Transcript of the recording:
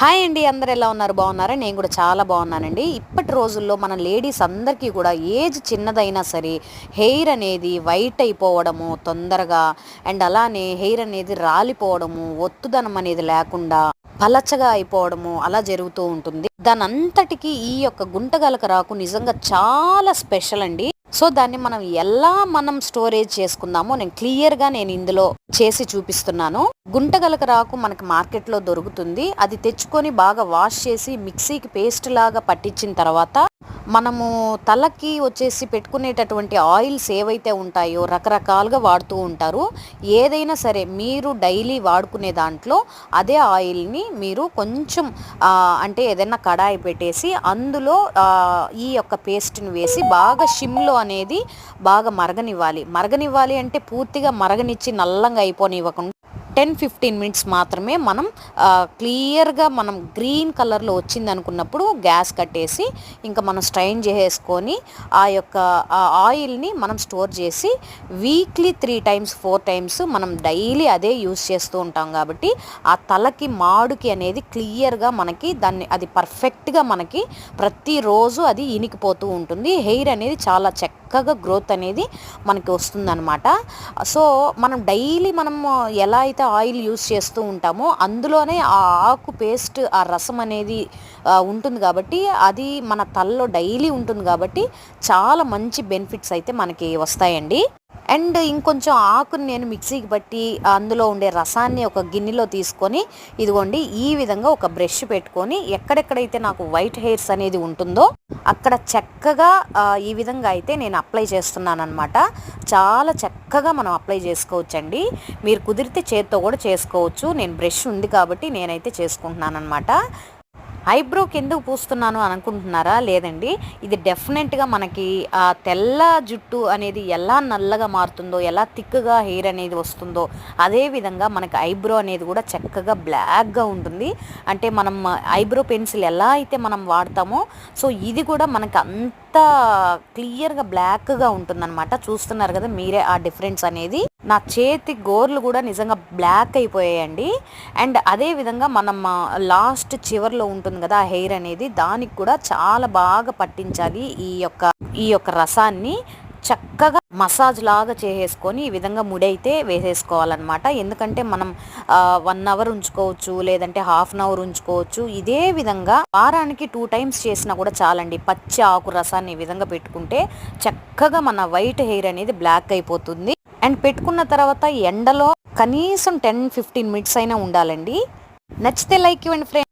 Hi అండి అందరు ఎలా ఉన్నారు? బాగున్నారా? నేను కూడా చాలా బాగున్నానండి. ఇప్పటి రోజుల్లో మన లేడీస్ అందరికీ కూడా ఏజ్ చిన్నదైనా సరే హెయిర్ అనేది వైట్ అయిపోవడము తొందరగా అండ్ అలానే హెయిర్ అనేది రాలిపోవడము ఒత్తుదనం అనేది లేకుండా పలచగా అయిపోవడము అలా జరుగుతూ ఉంటుంది. దాని అంతటికి ఈ యొక్క గుంటగలక రాకు నిజంగా చాలా స్పెషల్ అండి. సో దాన్ని మనం ఎలా మనం స్టోరేజ్ చేసుకుందామో నేను క్లియర్గా నేను ఇందులో చేసి చూపిస్తున్నాను. గుంటగలక రాకు మనకి మార్కెట్లో దొరుకుతుంది. అది తెచ్చుకొని బాగా వాష్ చేసి మిక్సీకి పేస్ట్ లాగా పట్టించిన తర్వాత మనము తలకి వచ్చేసి పెట్టుకునేటటువంటి ఆయిల్స్ ఏవైతే ఉంటాయో రకరకాలుగా వాడుతూ ఉంటారు. ఏదైనా సరే మీరు డైలీ వాడుకునే దాంట్లో అదే ఆయిల్ని మీరు కొంచెం అంటే ఏదైనా కడాయి పెట్టేసి అందులో ఈ యొక్క పేస్ట్ని వేసి బాగా షిమ్లో అనేది బాగా మరగనివ్వాలి. మరగనివ్వాలి అంటే పూర్తిగా మరగనిచ్చి నల్లంగా అయిపోనివ్వకుండా టెన్ ఫిఫ్టీన్ మినిట్స్ మాత్రమే మనం క్లియర్గా మనం గ్రీన్ కలర్లో వచ్చింది అనుకున్నప్పుడు గ్యాస్ కట్టేసి ఇంకా మనం స్ట్రైన్ చేసుకొని ఆ యొక్క ఆయిల్ని మనం స్టోర్ చేసి weekly three times four times మనం డైలీ అదే యూస్ చేస్తూ ఉంటాం కాబట్టి ఆ తలకి మాడుకి అనేది క్లియర్గా మనకి దాన్ని అది పర్ఫెక్ట్గా మనకి ప్రతిరోజు అది ఇనికిపోతూ ఉంటుంది. హెయిర్ అనేది చాలా చక్కగా గ్రోత్ అనేది మనకి వస్తుందన్నమాట. సో మనం డైలీ మనం ఎలా అయితే ఆయిల్ యూస్ చేస్తూ ఉంటామో. అందులోనే ఆ ఆకు పేస్ట్ ఆ రసం అనేది ఉంటుంది కాబట్టి అది మన తలలో డైలీ ఉంటుంది కాబట్టి చాలా మంచి బెనిఫిట్స్ అయితే మనకి వస్తాయండి. అండ్ ఇంకొంచెం ఆకుని నేను మిక్సీకి బట్టి అందులో ఉండే రసాన్ని ఒక గిన్నెలో తీసుకొని ఇదిగోండి ఈ విధంగా ఒక బ్రష్ పెట్టుకొని ఎక్కడెక్కడైతే నాకు వైట్ హెయిర్స్ అనేది ఉంటుందో అక్కడ చక్కగా ఈ విధంగా అయితే నేను అప్లై చేస్తున్నాను అనమాట చాలా చక్కగా మనం అప్లై చేసుకోవచ్చండి. మీరు కుదిరితే చేత్తో కూడా చేసుకోవచ్చు. నేను బ్రష్ ఉంది కాబట్టి నేనైతే చేసుకుంటున్నాను అనమాట ఐబ్రోకి ఎందుకు పూస్తున్నాను అని అనుకుంటున్నారా? లేదండి. ఇది డెఫినెట్గా మనకి ఆ తెల్ల జుట్టు అనేది ఎలా నల్లగా మారుతుందో ఎలా థిక్గా హెయిర్ అనేది వస్తుందో అదేవిధంగా మనకి ఐబ్రో అనేది కూడా చక్కగా బ్లాక్గా ఉంటుంది. అంటే మనం ఐబ్రో పెన్సిల్ ఎలా అయితే మనం వాడతామో సో ఇది కూడా మనకి అంత క్లియర్గా బ్లాక్గా ఉంటుందన్నమాట. చూస్తున్నారు కదా మీరే ఆ డిఫరెన్స్ అనేది. నా చేతి గోర్లు కూడా నిజంగా బ్లాక్ అయిపోయాయండి. అండ్ అదే విధంగా మనం లాస్ట్ చివర్లో ఉంటుంది కదా ఆ హెయిర్ అనేది దానికి కూడా చాలా బాగా పట్టించాలి ఈ యొక్క ఈ యొక్క రసాన్ని. చక్కగా మసాజ్ లాగా చేసేసుకొని ఈ విధంగా ముడైతే వేసేసుకోవాలన్నమాట. ఎందుకంటే మనం వన్ అవర్ ఉంచుకోవచ్చు లేదంటే హాఫ్ అన్ అవర్ ఉంచుకోవచ్చు. ఇదే విధంగా వారానికి టూ టైమ్స్ చేసినా కూడా చాలండి. పచ్చి ఆకు రసాన్ని ఈ విధంగా పెట్టుకుంటే చక్కగా మన వైట్ హెయిర్ అనేది బ్లాక్ అయిపోతుంది. అండ్ పెట్టుకున్న తర్వాత ఎండలో కనీసం టెన్ ఫిఫ్టీన్ మినిట్స్ అయినా ఉండాలండి. నచ్చితే లైక్ ఇవ్వండి ఫ్రెండ్